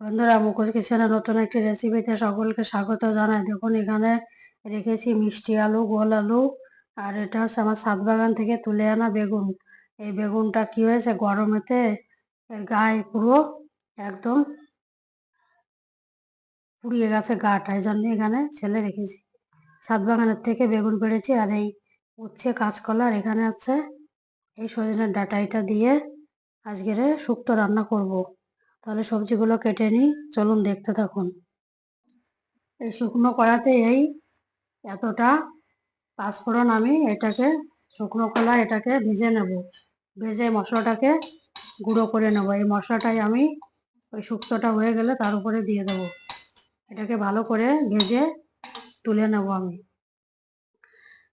বন্ধুরা মুখোশ কিচেনে নতুন একটি রেসিপিতে সকলকে স্বাগত জানাই। দেখুন, এখানে রেখেছি মিষ্টি আলু, গোল আলু, আর এটা হচ্ছে আমার সাত বাগান থেকে তুলে আনা বেগুন। এই বেগুনটা কি হয়েছে? গরমেতে এর গায়ে পুরো একদম পুড়িয়ে গেছে গাটা, এই জন্য এখানে ছেলে রেখেছি। সাত বাগানের থেকে বেগুন পেড়েছি আর এই উচ্ছে কাঁচকলা, আর এখানে আছে এই সজনের ডাটা এটা দিয়ে আজকের শুক্তো রান্না করব। তাহলে সবজিগুলো কেটে নিই। চলুন দেখতে থাকুন। এই শুকনো কড়াতে এই এতটা পাঁচফোড়ন আমি এটাকে, শুকনো কলা এটাকে ভেজে নেব। ভেজে মশলাটাকে গুঁড়ো করে নেব। এই মশলাটাই আমি ওই শুক্তোটা হয়ে গেলে তার উপরে দিয়ে দেবো। এটাকে ভালো করে ভেজে তুলে নেব আমি।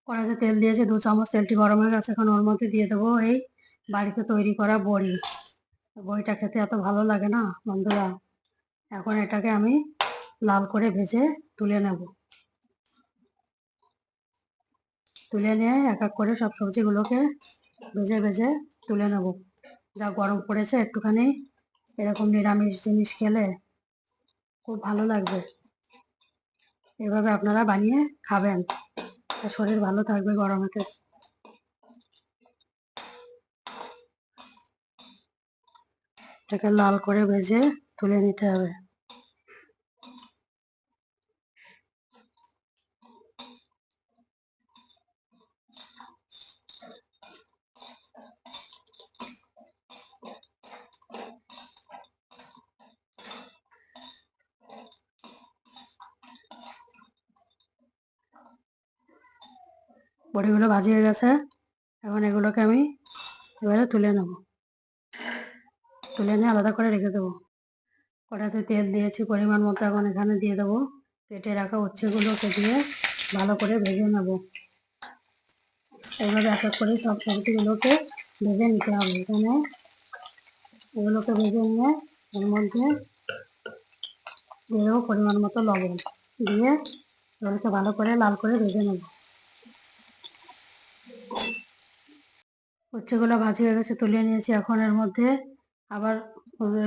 কড়াইতে তেল দিয়েছি, দু চামচ তেলটি গরম হয়ে গেছে। এখন ওর মধ্যে দিয়ে দেবো এই বাড়িতে তৈরি করা বড়ি। বড়িটা খেতে এত ভালো লাগে না, বন্ধুরা। এখন এটাকে আমি লাল করে ভেজে তুলে নেব। তুলে নিয়ে এক এক করে সব সবজিগুলোকে ভেজে ভেজে তুলে নেব। যা গরম পড়েছে একটুখানি, এরকম নিরামিষ জিনিস খেলে খুব ভালো লাগবে। এভাবে আপনারা বানিয়ে খাবেন। শরীর ভালো থাকবে গরমেতে। এটাকে লাল করে ভেজে তুলে নিতে হবে। বড়িগুলো ভাজি হয়ে গেছে। এখন এগুলোকে আমি এবারে তুলে নেব। তুলে নিয়ে আলাদা করে রেখে দেবো। কড়াতে তেল দিয়েছি, পরিমাণ মতো এখন এখানে দিয়ে দেবো। কেটে রাখা উচ্ছেগুলোকে দিয়ে ভালো করে ভেজে নেব। এইভাবে এক এক করে সব সবজিগুলোকে ভেজে নিতে হবে। এখানে এগুলোকে ভেজে নিয়ে এর মধ্যে দিয়ে পরিমাণ মতো লবণ দিয়ে এগুলোকে ভালো করে লাল করে ভেজে নেব। উচ্ছেগুলো ভাজি হয়ে গেছে, তুলে নিয়েছি। এখন এর মধ্যে আবার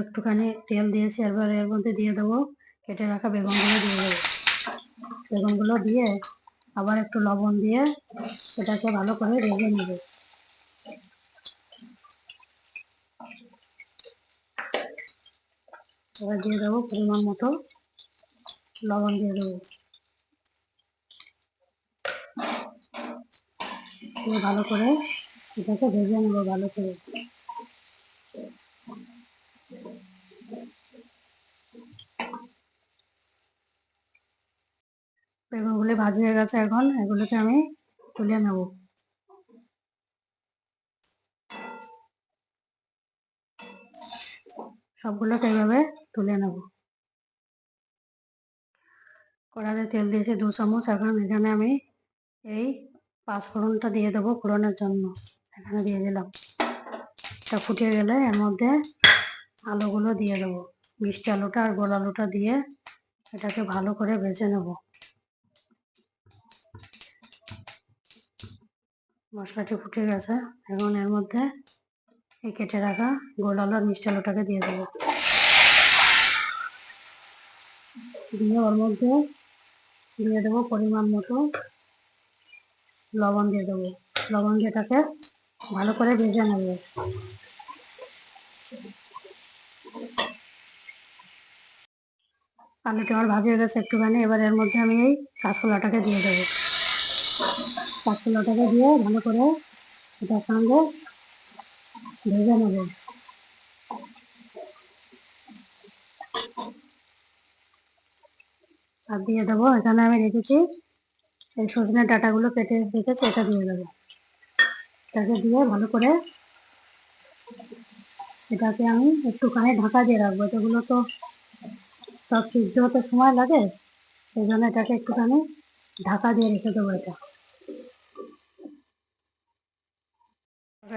একটুখানি তেল দিয়েছি এবার এর মধ্যে দিয়ে দেবো, কেটে রাখা বেগুনগুলো দিয়ে দেবো। বেগুনগুলো দিয়ে আবার একটু লবণ দিয়ে এটাকে ভালো করে ভেজে নেবে। এবার দিয়ে দেবো পরিমাণ মতো লবণ দিয়ে দেবো। দিয়ে ভালো করে এটাকে ভেজে নেব ভালো করে। বেগুনগুলি ভাজি হয়ে গেছে এখন, এগুলোকে আমি তুলে নেব। সবগুলোকে এইভাবে তুলে নেব। কড়াতে তেল দিয়েছি দু চামচ, এখন এখানে আমি এই পাঁচফোড়নটা দিয়ে দেবো ফোড়নের জন্য। এখানে দিয়ে দিলাম। এটা ফুটিয়ে গেলে এর মধ্যে আলুগুলো দিয়ে দেবো। মিষ্টি আলুটা আর গোল আলুটা দিয়ে এটাকে ভালো করে ভেজে নেব। মশলাটি ফুটে গেছে এখন এর মধ্যে এই কেটে রাখা গোল আলু আর মিষ্টি আলুটাকে দিয়ে দেবো। দিয়ে ওর মধ্যে দিয়ে দেবো পরিমাণ মতো লবণ দিয়ে দেবো। লবণ দিয়ে এটাকে ভালো করে ভেজে নেব। আলুটা আমার ভাজি হয়ে গেছে একটুখানি, এবার এর মধ্যে আমি এই কাঁচকলাটাকে দিয়ে দেবো। কাঁচকলাটাকে দিয়ে ভালো করে এটার সঙ্গে ভেজে নেব। আর দিয়ে দেবো, এখানে আমি রেখেছি এই সজনের ডাটাগুলো কেটে রেখেছি, এটা দিয়ে দেবো। এটাকে দিয়ে ভালো করে এটাকে আমি একটুখানি ঢাকা দিয়ে রাখব, এগুলো তো সব সিদ্ধ হতে সময় লাগে, সেই জন্য এটাকে একটুখানি ঢাকা দিয়ে রেখে দেবো এটা।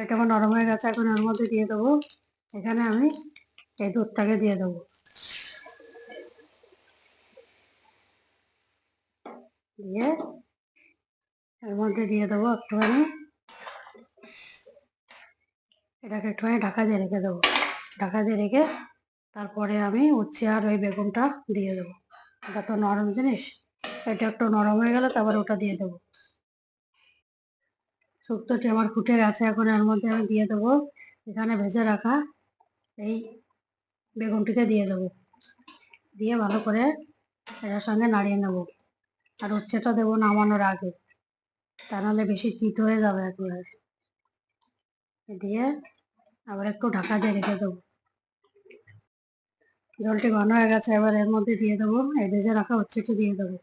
এটা আমার নরম হয়ে গেছে, এখন এর মধ্যে দিয়ে দেবো। এখানে আমি এই দুধটাকে দিয়ে দেবো। দিয়ে এর মধ্যে দিয়ে দেবো একটুখানি। এটাকে একটুখানি ঢাকা দিয়ে রেখে দেবো। ঢাকা দিয়ে রেখে তারপরে আমি উচ্ছে আর ওই বেগুনটা দিয়ে দেবো। এটা তো নরম জিনিস। এটা একটু নরম হয়ে গেলে তারপরে ওটা দিয়ে দেবো। শুক্তোটি আমার ফুটে গেছে এখন এর মধ্যে আমি দিয়ে দেবো। এখানে ভেজে রাখা এই বেগুনটিকে দিয়ে দেবো। দিয়ে ভালো করে এটার সঙ্গে নাড়িয়ে নেব। আর উচ্ছেটা দেবো নামানোর আগে। তা নাহলে বেশি তিত হয়ে যাবে একবারে। দিয়ে আবার একটু ঢাকা দিয়ে রেখে দেবো। জলটি ঘন হয়ে গেছে, এবার এর মধ্যে দিয়ে দেবো এই ভেজে রাখা উচ্ছেটি দিয়ে দেবো।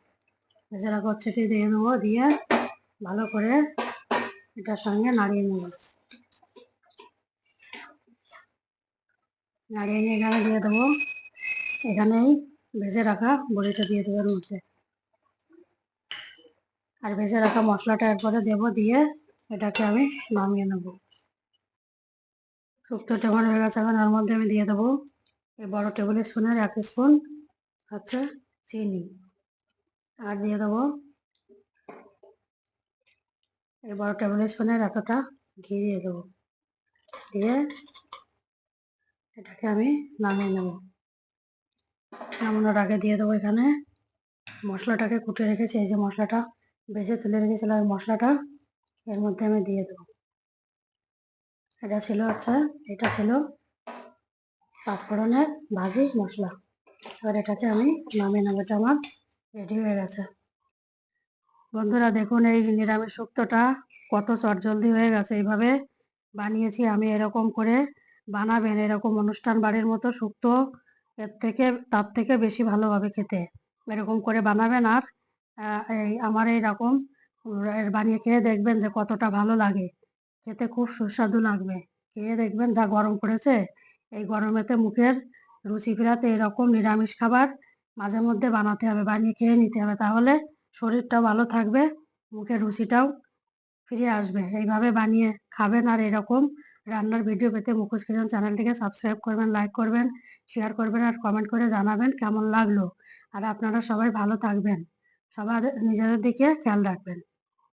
ভেজে রাখা উচ্ছেটি দিয়ে নেব দিয়ে ভালো করে এটার সঙ্গে নাড়িয়ে নেব নাড়িয়ে নিয়ে এখানে দিয়ে দেবো। এখানেই ভেজে রাখা বড়িটা দিয়ে দেবো এর মধ্যে। আর ভেজে রাখা মশলাটা এরপরে দেবো দিয়ে এটাকে আমি নামিয়ে নেব। শুক্তো টেমন হয়ে গেছে, এখন এর মধ্যে আমি দিয়ে দেবো এই বড় টেবিল স্পুনের এক স্পুন হচ্ছে চিনি। আর দিয়ে দেবো এই বড় টেবিল স্পুনের এতটা ঘি দিয়ে দেবো। দিয়ে এটাকে আমি নামিয়ে নেব। নামানোর আগে দিয়ে দেবো এখানে মশলাটাকে কুটে রেখেছি। এই যে মশলাটা ভেজে তুলে রেখেছিলাম ওই মশলাটা, এর মধ্যে আমি দিয়ে দেবো। এটা ছিল হচ্ছে, এটা ছিল পাঁচফোড়নের ভাজি মশলা। এবার এটাকে আমি নামিয়ে নেব। এটা আমার রেডি হয়ে গেছে। বন্ধুরা দেখুন এই নিরামিষ শুক্তোটা কত চটজলদি হয়ে গেছে। এইভাবে বানিয়েছি আমি এরকম করে বানাবেন এরকম অনুষ্ঠান বাড়ির মতো শুক্তো, এর থেকে, তার থেকে বেশি ভালো হবে খেতে। এরকম করে বানাবেন আর এই আমার এইরকম বানিয়ে খেয়ে দেখবেন যে কতটা ভালো লাগে। খেতে খুব সুস্বাদু লাগবে। খেয়ে দেখবেন যা গরম পড়েছে, এই গরমেতে মুখের রুচি ফেরাতে এরকম নিরামিষ খাবার মাঝে মধ্যে বানাতে হবে, বানিয়ে খেয়ে নিতে হবে। তাহলে শরীরটাও ভালো থাকবে, মুখের রুচিটাও ফিরে আসবে। এইভাবে বানিয়ে খাবেন আর এরকম রান্নার ভিডিও পেতে মুখোশ কিচেন চ্যানেলটিকে সাবস্ক্রাইব করবেন লাইক করবেন শেয়ার করবেন আর কমেন্ট করে জানাবেন কেমন লাগল। আর আপনারা সবাই ভালো থাকবেন। সবার নিজেদের দিকে খেয়াল রাখবেন।